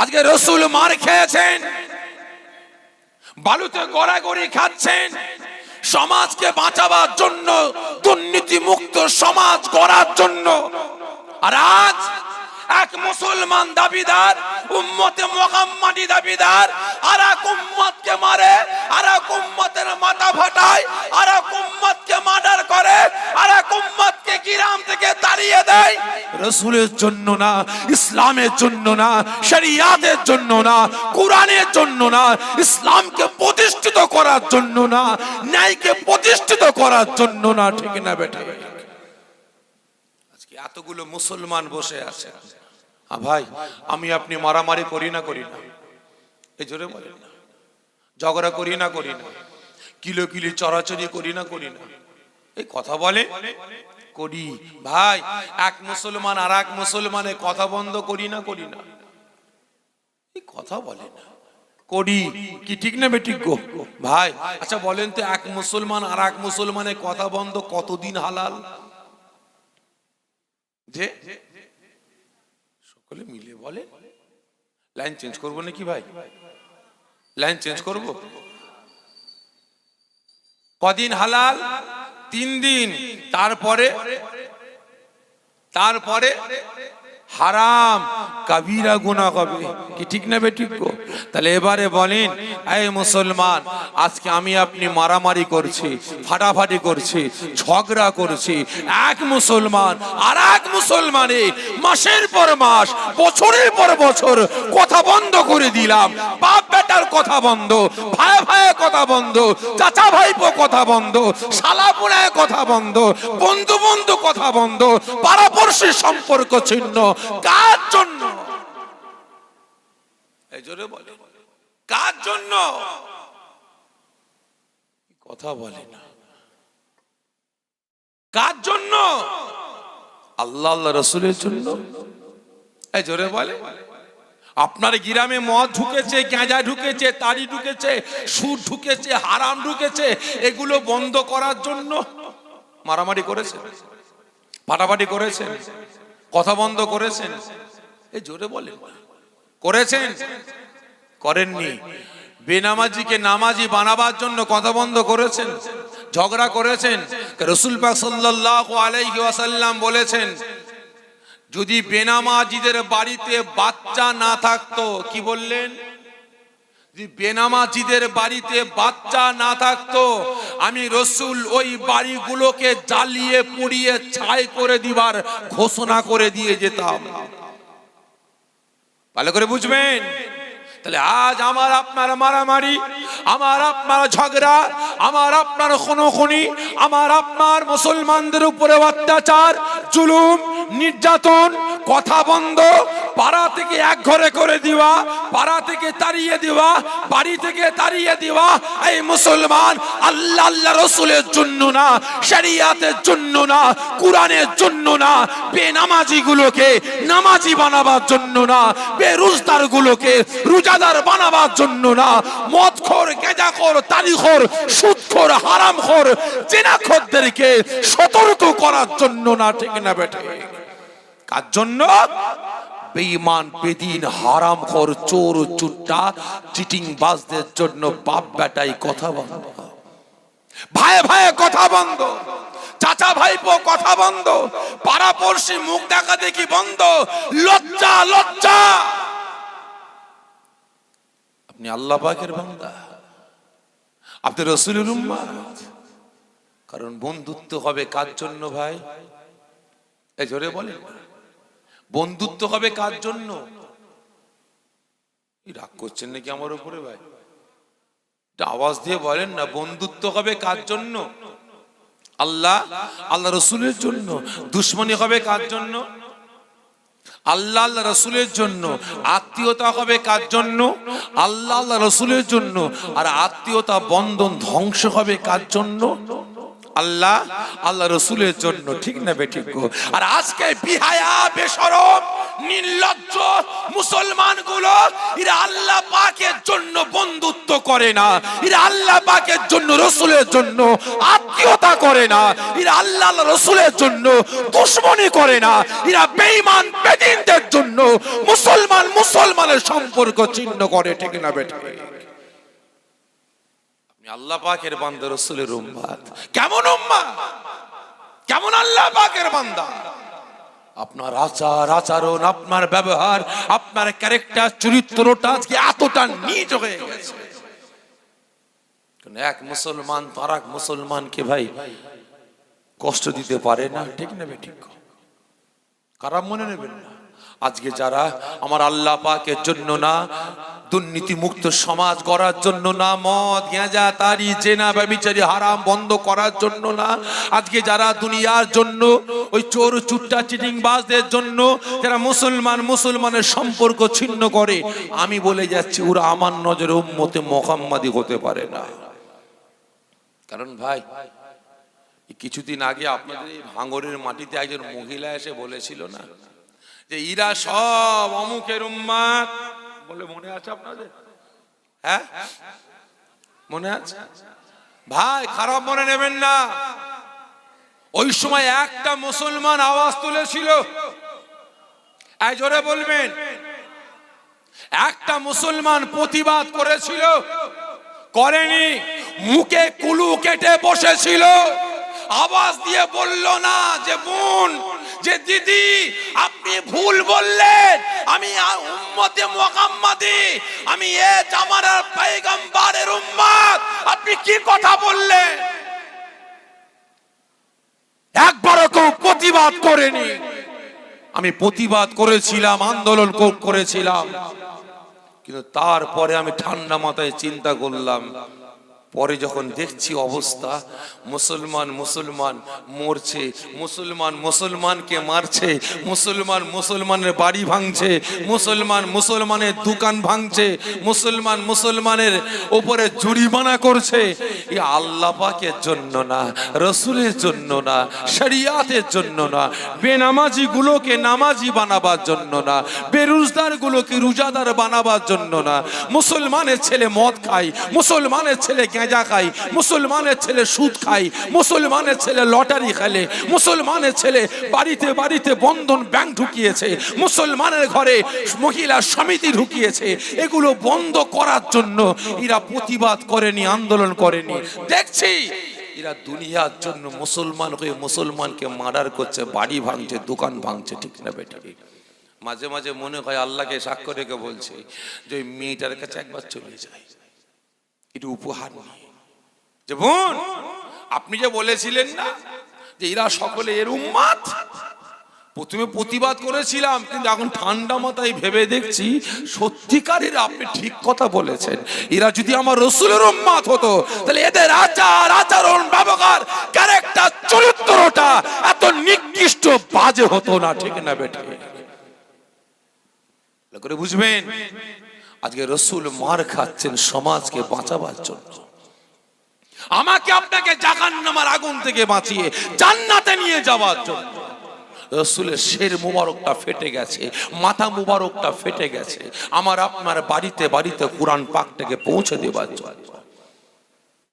আজকে রসুল মার খেয়েছেন। বালুতে গড়াগড়ি খাচ্ছেন। সমাজকে বাঁচাবার জন্য দুর্নীতি মুক্ত সমাজ গড়ার জন্য। আর আজ এক মুসলমান দাবিদার, উম্মতে মোহাম্মদি দাবিদার আর এক উম্মতকে মারে আর এক উম্মতের মাথা ফাটায় আর এক উম্মতকে মার্ডার করে আর এক উম্মতকে গ্রাম থেকে তাড়িয়ে দেয়। রসুলের জন্য না, ইসলামের জন্য না, শরিয়াতের জন্য না, কোরআনের জন্য না, ইসলামকে প্রতিষ্ঠিত করার জন্য না, ন্যায়কে প্রতিষ্ঠিত করার জন্য না, ঠিক না বেটা? আজকে এতগুলো মুসলমান বসে আছে। ভাই, আমি আপনি মারামারি করি না করি না? এই জোরে বলেন না। ঝগড়া করি না করি না। কিলো কিলো চড়াচড়ি করি না করি না। এই কথা বলে করি? ভাই, এক মুসলমান আর এক মুসলমানের কথা বন্ধ করি না করি না? কথা বলে না। করি কি ঠিক না বেঠিক গো? ভাই আচ্ছা বলেন তো এক মুসলমান আর এক মুসলমানের কথা বন্ধ কতদিন হালাল? যে? সকলে মিলে বলে। লাইন চেঞ্জ করব নাকি ভাই? লাইন চেঞ্জ করব? কদিন হালাল? তিন দিন তারপরে তারপরে হারাম, কাবিরা গুণা হবে কি ঠিক না বেঠিক তাহলে এবারে বলেন, এই মুসলমান, আজকে আমি আপনি মারামারি করছি, ফাটাফাটি করছি, ঝগড়া করছি। এক মুসলমান আর এক মুসলমানে মাসের পর মাস, বছরের পর বছর কথা বন্ধ করে দিলাম। বাপ বেটার কথা বন্ধ, ভাই ভাইয়ের কথা বন্ধ, চাচা ভাইপো কথা বন্ধ, শালা কথা বন্ধ, বন্ধু বন্ধু কথা বন্ধ, পাড়াপড়শির সম্পর্ক ছিন্ন কার জন্য? কার জন্য? কথা বলে না। কার জন্য? আল্লাহ আল্লাহ রসুলের জন্য। এই জোরে বলে। আপনার গ্রামে মদ ঢুকেছে, গাঁজা ঢুকেছে তাড়ি ঢুকেছে সুদ ঢুকেছে, হারাম ঢুকেছে, এগুলো বন্ধ করার জন্য মারামারি করেছেন ফাটাফাটি করেছেন কথা বন্ধ করেছেন? এ জোরে বলেন। করেছেন? করেননি। বেনামাজিকে নামাজি বানাবার জন্য কথা বন্ধ করেছেন? ঝগড়া করেছেন? রসুল পাক সাল্লাহ আলাইহি ওয়াসাল্লাম বলেছেন, যদি বেনামাজিদের বাড়িতে বাচ্চা না থাকতো, কি বললেন? বেনামাজিদের বাড়িতে বাচ্চা না থাকতো, আমি রসুল ওই বাড়িগুলোকে জ্বালিয়ে পুড়িয়ে ছাই করে দিবার ঘোষণা করে দিয়ে যেতাম। ভালো করে বুঝবেন? তাহলে আজ আমার আপনার মারামারি, আমার আপনার ঝগড়া, আমার আপনার খুনোখুনি, আমার আপনার মুসলমানদের উপরে অত্যাচার, জুলুম, নির্যাতন, কথা বন্ধ পাড়া থেকে এক ঘরে করে দিওয়া পাড়া থেকে তাড়িয়ে দেওয়া বাড়ি থেকে তাড়িয়ে দেওয়া এই মুসলমান, আল্লাহ আল্লাহ রসুলের জন্য না, শরিয়াতের জন্য না, কোরআনের জন্য না বেনামাজি গুলোকে নামাজি বানাবার জন্য না বেরোজদার গুলোকে রোজাদার বানাবার জন্য না, মদখোর, গেজাখোর তারিখোর সুদখোর, হারামখোর, জেনাখোরদেরকে সতর্ক করার জন্য না, ঠিক না বেটে কার জন্য? বেঈমান, বেদিন, হারাম খর, চোর চুট্টা চিটিং বাজদের জন্য বাপ বেটাই কথা বন্ধ। ভাই ভাই কথা বন্ধ। চাচা ভাইপো কথা বন্ধ। পাড়া পড়শি মুখ দেখা দেখি বন্ধ। লজ্জা লজ্জা। আপনি আল্লাহ পাকের বান্দা। আপনি রসুলের উম্মাদ। কারণ বন্ধুত্ব হবে কার জন্য ভাই? এই জোরে বলেন। বন্ধুত্ব হবে কার জন্য? রাগ করছেন নাকি আমার উপরে ভাই? আওয়াজ দিয়ে বলেন না, বন্ধুত্ব হবে কার জন্য? আল্লাহ আল্লাহ রসুলের জন্য। দুশ্মনী হবে কার জন্য? আল্লাহ আল্লাহ রসুলের জন্য। আত্মীয়তা হবে কার জন্য? আল্লাহ আল্লাহ রসুলের জন্য। আর আত্মীয়তা, বন্ধন, ধ্বংস হবে কার জন্য? আল্লাহ আল্লাহ রসুলের জন্য, ঠিক না বেঠিক আর আজকে বিহায়া বেসরম নির্লজ্জ মুসলমানগুলো আল্লাহ পাকের জন্য বন্ধুত্ব করে না, এরা আল্লাহ পাকের জন্য রসুলের জন্য আত্মীয়তা করে না, এরা আল্লাহ রসুলের জন্য দুশ্মনী করে না, এরা বেঈমান, বেদিনদের জন্য মুসলমান, মুসলমানের সম্পর্ক চিহ্ন করে, ঠিক না বেঠে আপনি আল্লাহ পাকের বান্দা, রসুলের উম্মাদ। কেমন উম্মাদ? কেমন আল্লাহ পাকের বান্দা? আপনার আচার, আচরণ, আপনার ব্যবহার, আপনার ক্যারেক্টার, চরিত্রটা আজকে এতটা নিজ হয়ে গেছে। এক মুসলমান তার এক মুসলমানকে ভাই কষ্ট দিতে পারে না, ঠিক নেবে ঠিক খারাপ মনে নেবেন না? আজকে যারা আমার আল্লাহ পাকের জন্য না দুর্নীতি মুক্ত সমাজ করার জন্য না, মদ গেঁজা তারি, জেনা, ব্যবিচারি, হারাম, বন্ধ করার জন্য না, আজকে যারা দুনিয়ার জন্য, ওই চোর, চুট্টা চিটিং বাজদের জন্য, যারা মুসলমান, মুসলমানের সম্পর্ক ছিন্ন করে, আমি বলে যাচ্ছি, ওরা আমার নজরে উম্মতে মোহাম্মদি হতে পারে না। কারণ ভাই কিছুদিন আগে আপনাদের এই ভাঙরের মাটিতে একজন মহিলা এসে বলেছিল না যে ইরা সব অমুকের উম্মাদ। বলে মনে আছে আপনাদের? হ্যাঁ? মনে আছে? ভাই, খারাপ মনে নেবেন না। ওই সময় একটা মুসলমান আওয়াজ তুলেছিল। জোরে বলবেন। একটা মুসলমান প্রতিবাদ করেছিল। করেনি, মুখে কুলু কেটে বসেছিল। আওয়াজ দিয়ে বলল না যে, বোন, যে দিদি, আপনি ভুল বললেন। আমি উম্মতে মোহাম্মদি, আমি এ জামানার পয়গম্বরের উম্মত। আপনি কি কথা বললেন? একবারও কেউ প্রতিবাদ করেনি। আমি প্রতিবাদ করেছিলাম, আন্দোলন করেছিলাম। কিন্তু তারপরে আমি ঠান্ডা মাথায় চিন্তা করলাম পরে যখন দেখছি অবস্থা, মুসলমান মুসলমান মরছে, মুসলমান, মুসলমানকে মারছে, মুসলমান, মুসলমানের বাড়ি ভাঙছে, মুসলমান, মুসলমানের দোকান ভাঙছে, মুসলমান, মুসলমানের ওপরে জরিমানা করছে। এ আল্লাহ পাকের জন্য না, রসুলের জন্য না, শরিয়াতের জন্য না বেনামাজি গুলোকে নামাজি বানাবার জন্য না বেরোজগার গুলোকে রোজাদার বানাবার জন্য না, মুসলমানের ছেলে মদ খায়, মুসলমানের ছেলে গেঁজা খায় মুসলমানের ছেলে সুদ খায় মুসলমানের ছেলে লটারি খেলে, মুসলমানের ছেলে বাড়িতে বাড়িতে বন্ধন ব্যাংক ঢুকিয়েছে, মুসলমানের ঘরে মহিলা সমিতি ঢুকিয়েছে, এগুলো বন্ধ করার জন্য এরা প্রতিবাদ করেনি, আন্দোলন করেনি। দেখছি, এরা দুনিয়ার জন্য মুসলমান হয়ে মুসলমানকে মার্ডার করছে, বাড়ি ভাঙছে, দোকান ভাঙছে, ঠিক না বেটা মাঝে মাঝে মনে হয় আল্লাহকে সাক্ষ্য রেখে বলছে যে ওই মেয়েটার কাছে একবার চলে যায়। একটু উপহার যে বোন আপনি যে বলেছিলেন না যে এরা সকলে এর উম্মাদ? প্রথমে প্রতিবাদ করেছিলাম, কিন্তু এখন ঠান্ডা মাথায় ভেবে দেখছি সত্যিকারের আপনি ঠিক কথা বলেছেন। এরা যদি আমার রসুলের উম্মাদ হতো, তাহলে এদের আচার, আচরণ, ব্যবহার, ক্যারেক্টার, চরিত্রটা এত নিকৃষ্ট, বাজে হতো না, ঠিক না বেটে করে বুঝবেন? আজকে রসুল মার খাচ্ছেন সমাজকে বাঁচাবার জন্য। আমাকে আপনাকে জাগান নামার আগুন থেকে বাঁচিয়ে জান্নাতে নিয়ে যাওয়ার জন্য। রসুলের শের মুবারকটা ফেটে গেছে মাথা মুবারকটা ফেটে গেছে। আমার আপনার বাড়িতে বাড়িতে কোরআন পাকটাকে পৌঁছে দেবার জন্য।